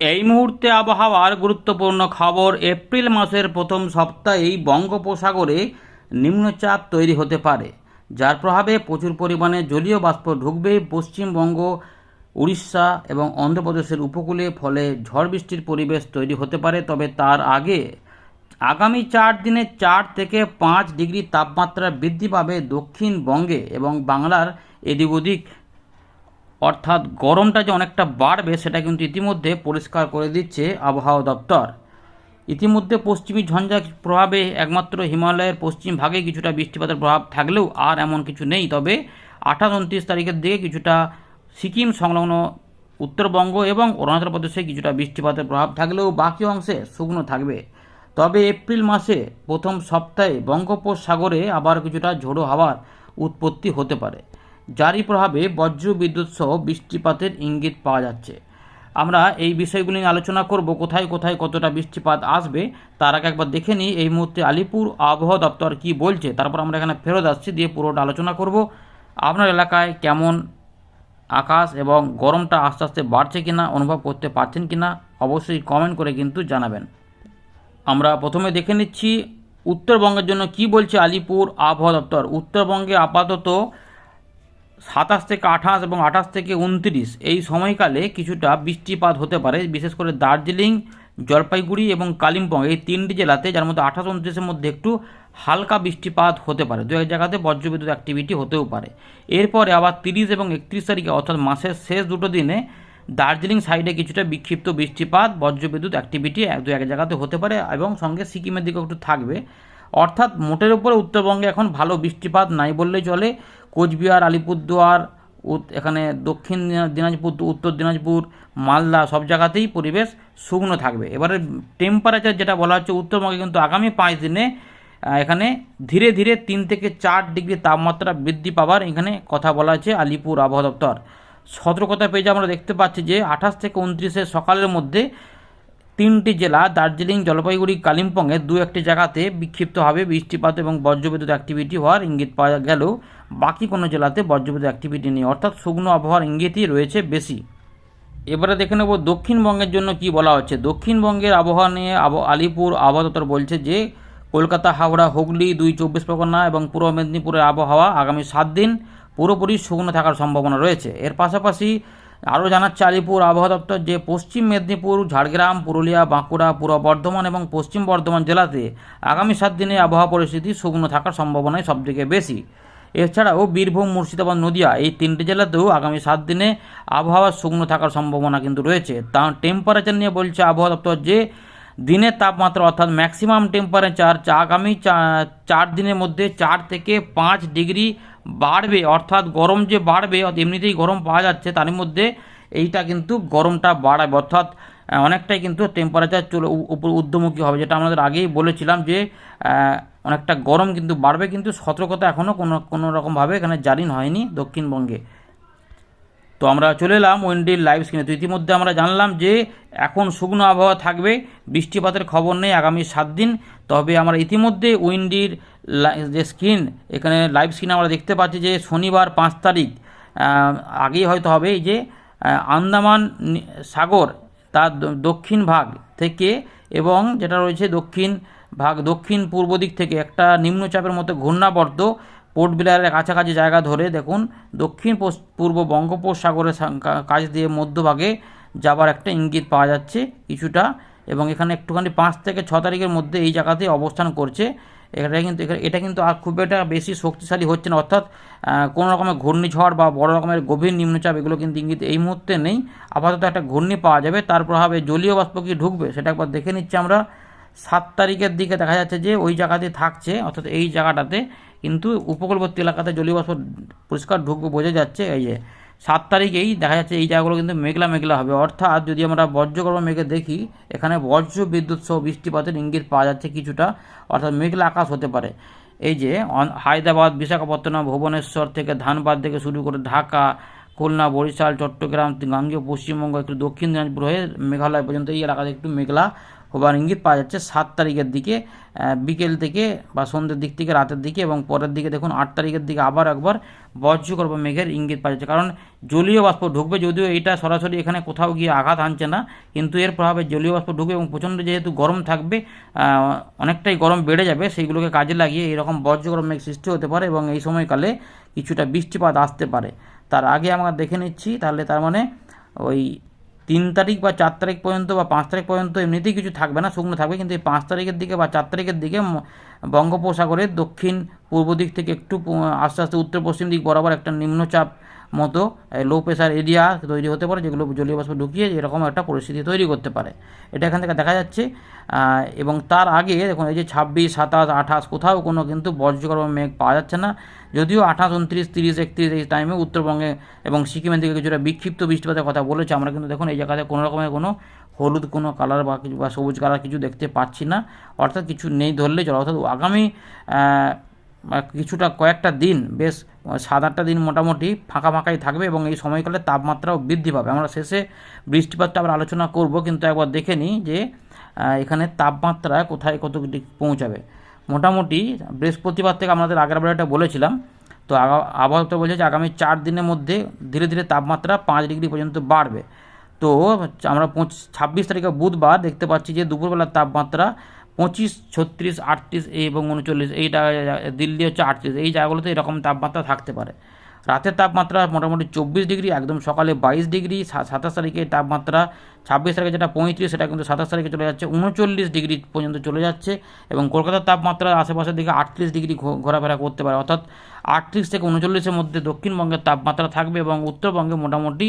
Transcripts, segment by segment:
এই মুহূর্তে আবহাওয়ার গুরুত্বপূর্ণ খবর, এপ্রিল মাসের প্রথম সপ্তাহেই বঙ্গোপসাগরে নিম্নচাপ তৈরি হতে পারে। যার প্রভাবে প্রচুর পরিমাণে জলীয় বাষ্প ঢুকবে পশ্চিমবঙ্গ, উড়িষ্যা এবং অন্ধ্রপ্রদেশের উপকূলে, ফলে ঝড় বৃষ্টির পরিবেশ তৈরি হতে পারে। তবে তার আগে আগামী চার দিনে চার থেকে পাঁচ ডিগ্রি তাপমাত্রা বৃদ্ধি পাবে দক্ষিণবঙ্গে এবং বাংলার এদিক ওদিক অর্থাৎ গরমটা যে অনেকটা বাড়বে সেটা কিন্তু ইতিমধ্যে পরিষ্কার করে দিচ্ছে আবহাওয়া দপ্তর। ইতিমধ্যে পশ্চিমী ঝঞ্ঝার প্রভাবে একমাত্র হিমালয়ের পশ্চিম ভাগে কিছুটা বৃষ্টিপাতের প্রভাব থাকলেও আর এমন কিছু নেই। তবে আঠাশ, উনত্রিশ তারিখের দিকে কিছুটা সিকিম সংলগ্ন উত্তরবঙ্গ এবং অরুণাচল প্রদেশে কিছুটা বৃষ্টিপাতের প্রভাব থাকলেও বাকি অংশে শুকনো থাকবে। তবে এপ্রিল মাসে প্রথম সপ্তাহে বঙ্গোপসাগরে আবার কিছুটা ঝোড়ো হাওয়ার উৎপত্তি হতে পারে। যারই প্রভাবে বজ্র বিদ্যুৎ সহ বৃষ্টিপাতের ইঙ্গিত পাওয়া যাচ্ছে। আমরা এই বিষয়গুলি নিয়ে আলোচনা করব, কোথায় কোথায় কতটা বৃষ্টিপাত আসবে, তার আগে একবার দেখে নিই এই মুহূর্তে আলিপুর আবহাওয়া দপ্তর কি বলছে। তারপর আমরা এখানে ফেরত আসছি, দিয়ে পুরোটা আলোচনা করব। আপনার এলাকায় কেমন আকাশ এবং গরমটা আস্তে আস্তে বাড়ছে কিনা, অনুভব করতে পারছেন কিনা, অবশ্যই কমেন্ট করে কিন্তু জানাবেন। আমরা প্রথমে দেখে নিচ্ছি, উত্তরবঙ্গের জন্য কি বলছে আলিপুর আবহাওয়া দপ্তর? উত্তরবঙ্গে আপাতত সাতাশ থেকে আঠাশ এবং আঠাশ থেকে উনত্রিশ এই সময়কালে কিছুটা বৃষ্টিপাত হতে পারে, বিশেষ করে দার্জিলিং, জলপাইগুড়ি এবং কালিম্পং। এই তিনটি জেলাতে যার মধ্যে আঠাশ উনত্রিশের মধ্যে একটু হালকা বৃষ্টিপাত হতে পারে। দু এক জায়গাতে বজ্রবিদ্যুৎ অ্যাক্টিভিটি হতেও পারে। এরপরে আবার তিরিশ এবং একত্রিশ তারিখে, অর্থাৎ মাসের শেষ দুটো দিনে দার্জিলিং সাইডে কিছুটা বিক্ষিপ্ত বৃষ্টিপাত, বজ্রবিদ্যুৎ অ্যাক্টিভিটি এক দু এক জায়গাতে হতে পারে এবং সঙ্গে সিকিমের দিকেও একটু থাকবে। অর্থাৎ মোটের উপরে উত্তরবঙ্গে এখন ভালো বৃষ্টিপাত নাই বললেই চলে। কোচবিহার, আলিপুরদুয়ার এখানে দক্ষিণ দিনাজপুর, উত্তর দিনাজপুর, মালদা সব জায়গাতেই পরিবেশ শুকনো থাকবে। এবারে টেম্পারেচার যেটা বলা হচ্ছে উত্তরবঙ্গে কিন্তু আগামী পাঁচ দিনে এখানে ধীরে ধীরে তিন থেকে চার ডিগ্রি তাপমাত্রা বৃদ্ধি পাবার এখানে কথা বলা আছে আলিপুর আবহাওয়া দপ্তর। সতর্কতা পেজে আমরা দেখতে পাচ্ছি যে আঠাশ থেকে উনত্রিশে সকালের মধ্যে তিনটি জেলা, দার্জিলিং, জলপাইগুড়ি, কালিম্পংয়ে দু একটি জায়গাতে বিক্ষিপ্তভাবে বৃষ্টিপাত এবং বজ্রবিদ্যুৎ অ্যাক্টিভিটি হওয়ার ইঙ্গিত পাওয়া গেলেও বাকি কোনো জেলাতে বজ্রবিদ্যুৎ অ্যাক্টিভিটি নেই, অর্থাৎ শুকনো আবহাওয়ার ইঙ্গিতই রয়েছে বেশি। এবারে দেখে নেব দক্ষিণবঙ্গের জন্য কি বলা হচ্ছে। দক্ষিণবঙ্গের আবহাওয়া নিয়ে আব, আলিপুর আবহাওয়া বলছে যে, কলকাতা, হাওড়া, হুগলি, দুই চব্বিশ পরগনা এবং পূর্ব মেদিনীপুরের আবহাওয়া আগামী সাত দিন পুরোপুরি শুকনো থাকার সম্ভাবনা রয়েছে। এর পাশাপাশি আরও জানাচ্ছে আলিপুর আবহাওয়া দপ্তর যে পশ্চিম মেদিনীপুর, ঝাড়গ্রাম, পুরুলিয়া, বাঁকুড়া, পূর্ব বর্ধমান এবং পশ্চিম বর্ধমান জেলাতে আগামী সাত দিনে আবহাওয়া পরিস্থিতি শুকনো থাকার সম্ভাবনাই সবথেকে বেশি। এছাড়াও বীরভূম, মুর্শিদাবাদ, নদিয়া এই তিনটি জেলাতেও আগামী সাত দিনে আবহাওয়া শুকনো থাকার সম্ভাবনা কিন্তু রয়েছে। তা টেম্পারেচার নিয়ে বলছে আবহাওয়া দপ্তর যে দিনের তাপমাত্রা অর্থাৎ ম্যাক্সিমাম টেম্পারেচার আগামী চার দিনের মধ্যে চার থেকে পাঁচ ডিগ্রি বাড়বে, অর্থাৎ গরম যে বাড়বে এমনিতেই গরম পাওয়া যাচ্ছে তার মধ্যে এইটা কিন্তু গরমটা বাড়াবে। অর্থাৎ অনেকটাই কিন্তু টেম্পারেচার চলে উপর ঊর্ধ্বমুখী হবে, যেটা আমাদের আগেই বলেছিলাম যে অনেকটা গরম কিন্তু বাড়বে, কিন্তু সতর্কতা এখনও কোনো কোনোরকমভাবে এখানে জারি হয়নি দক্ষিণবঙ্গে। তো আমরা চলে এলাম উইন্ডির লাইভ স্ক্রিনে তো ইতিমধ্যে আমরা জানলাম যে এখন শুকনো আবহাওয়া থাকবে, বৃষ্টিপাতের খবর নেই আগামী সাত দিন। তবে আমরা ইতিমধ্যে উইন্ডির যে স্ক্রিন এখানে লাইভ স্ক্রিনে আমরা দেখতে পাচ্ছি যে শনিবার পাঁচ তারিখ আগেই হয়তো হবে এই যে আন্দামান সাগর, তার দক্ষিণ ভাগ থেকে এবং যেটা রয়েছে দক্ষিণ ভাগ, দক্ষিণ পূর্ব দিক থেকে একটা নিম্নচাপের মতো ঘূর্ণাবর্ত পোর্ট বিলারের কাছাকাছি জায়গা ধরে দেখুন, দক্ষিণ পূর্ব বঙ্গোপসাগরের কাছ দিয়ে মধ্যভাগে যাবার একটা ইঙ্গিত পাওয়া যাচ্ছে কিছুটা এবং এখানে একটুখানি পাঁচ থেকে ছ তারিখের মধ্যে এই জায়গাতে অবস্থান করছে। এটা কিন্তু এটা কিন্তু আর খুব একটা বেশি শক্তিশালী হচ্ছে না, অর্থাৎ কোনো রকমের ঘূর্ণিঝড় বা বড় রকমের গভীর নিম্নচাপ এগুলো কিন্তু ইঙ্গিত এই মুহূর্তে নেই। আপাতত একটা ঘূর্ণি পাওয়া যাবে, তার প্রভাবে জলীয় বাষ্প কি ঢুকবে সেটা একবার দেখে নিচ্ছি আমরা। সাত তারিখের দিকে দেখা যাচ্ছে যে ওই জায়গাতে থাকছে, অর্থাৎ এই জায়গাটাতে কিন্তু উপকূলবর্তী এলাকাতে জলীয়বাষ্প পরিষ্কার ঢুকবে বোঝা যাচ্ছে। এই যে সাত তারিখেই দেখা যাচ্ছে এই জায়গাগুলো কিন্তু মেঘলা মেঘলা হবে। অর্থাৎ যদি আমরা বজ্রগর্ভ মেঘে দেখি, এখানে বজ্র বিদ্যুৎ সহ বৃষ্টিপাতের ইঙ্গিত পাওয়া যাচ্ছে কিছুটা, অর্থাৎ মেঘলা আকাশ হতে পারে। এই যে হায়দ্রাবাদ, বিশাখাপত্তনম, ভুবনেশ্বর থেকে ধানবাদ থেকে শুরু করে ঢাকা, খুলনা, বরিশাল, চট্টগ্রাম গাঙ্গেয় পশ্চিমবঙ্গ, একটু দক্ষিণ দিনাজপুর হয়ে মেঘালয় পর্যন্ত এই এলাকাতে একটু মেঘলা হবার ইঙ্গিত পাওয়া যাচ্ছে সাত তারিখের দিকে বিকেল থেকে বা সন্ধ্যের দিক থেকে, রাতের দিকে এবং পরের দিকে দেখুন আট তারিখের দিকে আবার একবার বজ্রগর্ভ মেঘের ইঙ্গিত পাওয়া যাচ্ছে। কারণ জলীয় বাষ্প ঢুকবে যদিও এটা সরাসরি এখানে কোথাও গিয়ে আঘাত আনছে না, কিন্তু এর প্রভাবে জলীয় বাষ্প ঢুকবে এবং প্রচণ্ড যেহেতু গরম থাকবে অনেকটাই গরম বেড়ে যাবে, সেইগুলোকে কাজে লাগিয়ে এরকম বজ্রগরম মেঘ সৃষ্টি হতে পারে এবং এই সময়কালে কিছুটা বৃষ্টিপাত আসতে পারে। তার আগে আমরা দেখে নিচ্ছি, তাহলে তার মানে ওই তিন তারিখ বা চার তারিখ পর্যন্ত বা পাঁচ তারিখ পর্যন্ত এমনিতেই কিছু থাকবে না, শুকনো থাকবে। কিন্তু এই পাঁচ তারিখের দিকে বা চার তারিখের দিকে বঙ্গোপসাগরের দক্ষিণ পূর্ব দিক থেকে একটু আস্তে আস্তে উত্তর পশ্চিম দিক বরাবর একটা নিম্নচাপ মতো লো প্রেশার এরিয়া তৈরি হতে পারে, যেগুলো জলীয় বাষ্প ঢুকিয়ে এরকম একটা পরিস্থিতি তৈরি করতে পারে। এটা এখান থেকে দেখা যাচ্ছে এবং তার আগে দেখুন, এই যে ছাব্বিশ, সাতাশ, আঠাশ, কোথাও কোনো কিন্তু বজ্রগর্ভ মেঘ পাওয়া যাচ্ছে না। যদিও আঠাশ, উনত্রিশ, তিরিশ, একত্রিশ এই টাইমে উত্তরবঙ্গে এবং সিকিমের দিকে কিছুটা বিক্ষিপ্ত বৃষ্টিপাতের কথা বলেছে, আমরা কিন্তু দেখুন এই জায়গাতে কোনো রকমের কোনো হলুদ, কোনো কালার বা কিছু বা সবুজ কালার কিছু দেখতে পাচ্ছি না। অর্থাৎ কিছু নেই ধরলে চলে। অর্থাৎ আগামী কিছুটা কয়েকটা দিন, বেশ সাত আটটা দিন মোটামুটি ফাঁকা ফাঁকাই থাকবে এবং এই সময়কালে তাপমাত্রাও বৃদ্ধি পাবে। আমরা শেষে বৃষ্টিপাতটা আবার আলোচনা করব, কিন্তু একবার দেখে নিই যে এখানে তাপমাত্রা কোথায় কত পৌঁছাবে। মোটামুটি বৃহস্পতিবার থেকে আমাদের আগের বার এটা বলেছিলাম, তো আবহাওয়া তো বলছে যে আগামী চার দিনের মধ্যে ধীরে ধীরে তাপমাত্রা পাঁচ ডিগ্রি পর্যন্ত বাড়বে। তো আমরা পঁচিশ, ছাব্বিশ তারিখে বুধবার দেখতে পাচ্ছি যে দুপুরবেলার তাপমাত্রা পঁচিশ, ছত্রিশ, আটত্রিশ এবং উনচল্লিশ এই দিল্লি হচ্ছে আটত্রিশ, এই জায়গাগুলোতে এরকম তাপমাত্রা থাকতে পারে। রাতের তাপমাত্রা মোটামুটি চব্বিশ ডিগ্রি, একদম সকালে বাইশ ডিগ্রি সাতাশ তারিখে তাপমাত্রা ছাব্বিশ তারিখে যেটা পঁয়ত্রিশ, সেটা কিন্তু সাতাশ তারিখে চলে যাচ্ছে, উনচল্লিশ ডিগ্রি পর্যন্ত চলে যাচ্ছে এবং কলকাতার তাপমাত্রা আশেপাশের দিকে আটত্রিশ ডিগ্রি ঘোরাফেরা করতে পারে। অর্থাৎ আটত্রিশ থেকে উনচল্লিশের মধ্যে দক্ষিণবঙ্গের তাপমাত্রা থাকবে এবং উত্তরবঙ্গে মোটামুটি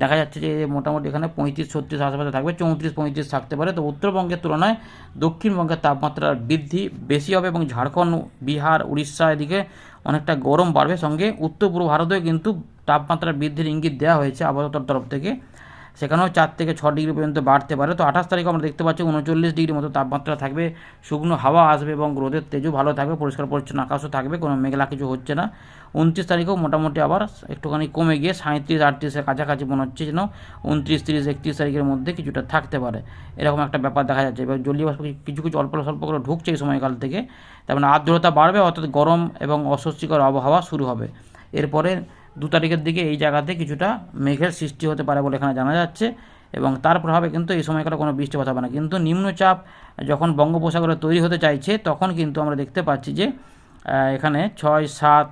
দেখা যাচ্ছে যে মোটামুটি এখানে পঁয়ত্রিশ, ছত্রিশ আশেপাশে থাকবে, চৌত্রিশ, পঁয়ত্রিশ থাকতে পারে। তো উত্তরবঙ্গের তুলনায় দক্ষিণবঙ্গের তাপমাত্রার বৃদ্ধি বেশি হবে এবং ঝাড়খণ্ড, বিহার, উড়িষ্যা এদিকে অনেকটা গরম বাড়বে সঙ্গে উত্তর পূর্ব ভারতেও কিন্তু তাপমাত্রা বৃদ্ধির ইঙ্গিত দেওয়া হয়েছে আবহাওয়া তরফ থেকে। সেখানেও চার থেকে ছ ডিগ্রি পর্যন্ত বাড়তে পারে। তো আঠাশ তারিখে আমরা দেখতে পাচ্ছি উনচল্লিশ ডিগ্রি মতো তাপমাত্রা থাকবে। শুকনো হাওয়া আসবে এবং রোদের তেজও ভালো থাকবে, পরিষ্কার পরিচ্ছন্ন আকাশও থাকবে, কোনো মেঘলা কিছু হচ্ছে না। উনত্রিশ তারিখেও মোটামুটি আবার একটুখানি কমে গিয়ে সাঁত্রিশ আটত্রিশের কাছাকাছি মনে হচ্ছে যেন উনত্রিশ, তিরিশ, একত্রিশ তারিখের মধ্যে কিছুটা থাকতে পারে। এরকম একটা ব্যাপার দেখা যাচ্ছে। এবার জলীয় বাষ্প কিছু কিছু অল্প স্বল্প করে ঢুকছে এই সময়কাল থেকে। তার মানে আর্দ্রতা বাড়বে, অর্থাৎ গরম এবং অস্বস্তিকর আবহাওয়া শুরু হবে। এরপরে দু তারিখের দিকে এই জায়গাতে কিছুটা মেঘের সৃষ্টি হতে পারে বলে এখানে জানা যাচ্ছে এবং তার প্রভাবে কিন্তু এই সময়কালে কোনো বৃষ্টিপাত হবে না। কিন্তু নিম্নচাপ যখন বঙ্গোপসাগরে তৈরি হতে চাইছে, তখন কিন্তু আমরা দেখতে পাচ্ছি যে এখানে ছয়, সাত,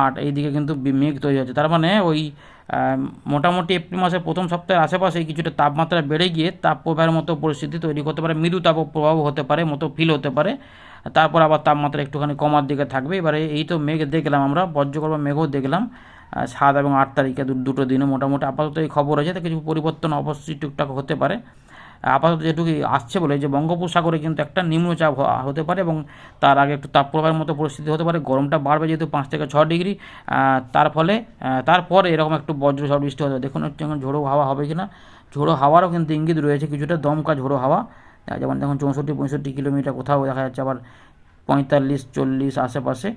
আট এই দিকে কিন্তু মেঘ তৈরি হচ্ছে। তার মানে ওই মোটামুটি এপ্রিল মাসের প্রথম সপ্তাহের আশেপাশে কিছুটা তাপমাত্রা বেড়ে গিয়ে তাপপ্রবাহের মতো পরিস্থিতি তৈরি করতে পারে। মৃদু তাপ তাপপ্রবাহ হতে পারে, মতো ফিল হতে পারে। তারপর আবার তাপমাত্রা একটুখানি কমার দিকে থাকবে। এবারে এই তো মেঘ দেখলাম আমরা, বজ্রগর্ভ মেঘও দেখলাম। সাত এবং আট তারিখে দুটো দিনে মোটামুটি আপাতত এই খবর আছে কিছু পরিবর্তন অবশ্যই টুকটাক হতে পারে। আপাতত যেটুকু আসছে বলে, যে বঙ্গোপসাগরে কিন্তু একটা নিম্নচাপ হতে পারে এবং তার আগে একটু তাপপ্রবাহের মতো পরিস্থিতি হতে পারে। গরমটা বাড়বে যেহেতু পাঁচ থেকে ছ ডিগ্রি তার ফলে তারপরে এরকম একটু বজ্র ঝড় বৃষ্টি হতে। দেখুন ঝোড়ো হাওয়া হবে কিনা। ঝোড়ো হাওয়ারও কিন্তু ইঙ্গিত রয়েছে, কিছুটা দমকা ঝোড়ো হাওয়া। যেমন দেখুন চৌষট্টি, পঁয়ষট্টি কিলোমিটার কোথাও দেখা যাচ্ছে আবার পঁয়তাল্লিশ, চল্লিশ আশেপাশে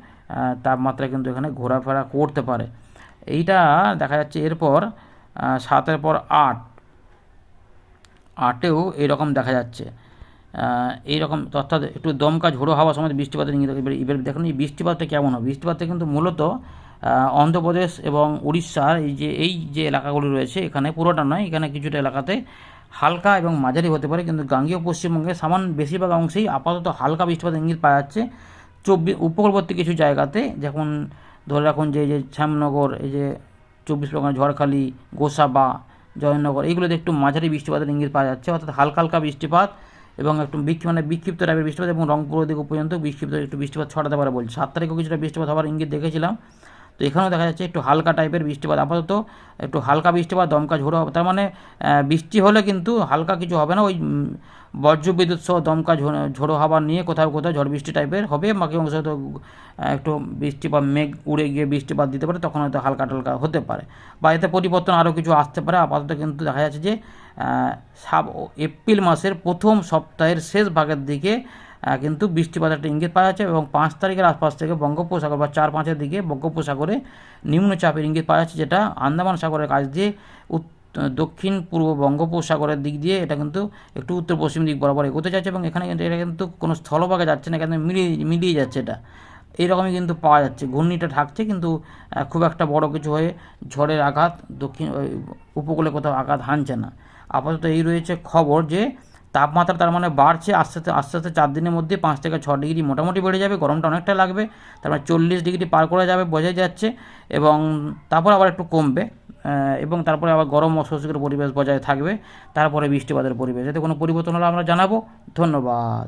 তাপমাত্রা কিন্তু এখানে ঘোরাফেরা করতে পারে। এইটা দেখা যাচ্ছে এরপর সাতের পর আট, আটেও এরকম দেখা যাচ্ছে। এইরকম অর্থাৎ একটু দমকা ঝোড়ো হাওয়া সময় বৃষ্টিপাতের ইঙ্গিত এবার দেখুন এই বৃষ্টিপাতটা কেমন হবে? বৃষ্টিপাতটা কিন্তু মূলত অন্ধ্রপ্রদেশ এবং উড়িষ্যার এই যে এই যে এলাকাগুলি রয়েছে, এখানে পুরোটা নয়, এখানে কিছুটা এলাকাতে হালকা এবং মাঝারি হতে পারে, কিন্তু গাঙ্গীয় পশ্চিমবঙ্গে সামান্য বেশিরভাগ অংশেই আপাতত হালকা বৃষ্টিপাতের ইঙ্গিত পাওয়া যাচ্ছে। চব্বিশ উপকূলবর্তী কিছু জায়গাতে যেমন ধরে রাখুন যে এই যে শ্যামনগর, এই যে চব্বিশ পরগনা, ঝড়খালি, গোসাবা, জয়নগর, এইগুলোতে একটু মাঝারি বৃষ্টিপাতের ইঙ্গিত পাওয়া যাচ্ছে। অর্থাৎ হালকা হালকা বৃষ্টিপাত এবং একটু বিক্ষিপ্ত মানে বিক্ষিপ্ত টাইপের বৃষ্টিপাত এবং রংপুর দিকে পর্যন্ত বিক্ষিপ্ত একটু বৃষ্টিপাত ছড়াতে পারে বলছে। সাত তারিখেও কিছুটা বৃষ্টিপাত হওয়ার ইঙ্গিত দেখেছিলাম। তো এখানেও দেখা যাচ্ছে একটু হালকা টাইপের বৃষ্টিপাত আপাতত একটু হালকা বৃষ্টিপাত দমকা ঝোড়ো হবে। তার মানে বৃষ্টি হলে কিন্তু হালকা কিছু হবে না, ওই বজ্রবিদ্যুৎ সহ দমকা ঝোড়ো- হাওয়া নিয়ে কোথাও কোথাও ঝড় বৃষ্টি টাইপের হবে। বাকি অংশ হয়তো একটু বৃষ্টিপাত মেঘ উড়ে গিয়ে বৃষ্টিপাত দিতে পারে, তখন হয়তো হালকা টালকা হতে পারে। বা এতে পরিবর্তন আরও কিছু আসতে পারে। আপাতত কিন্তু দেখা যাচ্ছে যে সাব, এপ্রিল মাসের প্রথম সপ্তাহের শেষ ভাগের দিকে কিন্তু বৃষ্টিপাত একটা ইঙ্গিত পাওয়া যাচ্ছে এবং পাঁচ তারিখের আশপাশ থেকে বঙ্গোপসাগর বা চার পাঁচের দিকে বঙ্গোপসাগরে নিম্নচাপের ইঙ্গিত পাওয়া যাচ্ছে, যেটা আন্দামান সাগরের কাছ দিয়ে দক্ষিণ পূর্ব বঙ্গোপসাগরের দিক দিয়ে এটা কিন্তু একটু উত্তর পশ্চিম দিক বরাবর এগোতে যাচ্ছে এবং এখানে কিন্তু, এটা কিন্তু কোনো স্থলভাগে যাচ্ছে না এখানে মিলিয়ে মিলিয়ে যাচ্ছে এটা। এইরকমই কিন্তু পাওয়া যাচ্ছে। ঘূর্ণিটা থাকছে কিন্তু খুব একটা বড় কিছু হয়ে ঝড়ের আঘাত দক্ষিণ উপকূলে কোথাও আঘাত হানছে না। আপাতত এই রয়েছে খবর যে তাপমাত্রা তার মানে বাড়ছে, আস্তে আস্তে আস্তে আস্তে চার দিনের মধ্যে পাঁচ থেকে ছ ডিগ্রি মোটামুটি বেড়ে যাবে, গরমটা অনেকটা লাগবে, তার মানে চল্লিশ ডিগ্রি পার করে যাবে বোঝাই যাচ্ছে, এবং তারপর আবার একটু কমবে এবং তারপরে আবার গরম অস্বস্তিকর পরিবেশ বজায় থাকবে, তারপরে বৃষ্টিপাতের পরিবেশ, এতে কোনো পরিবর্তন হলে আমরা জানাব, ধন্যবাদ।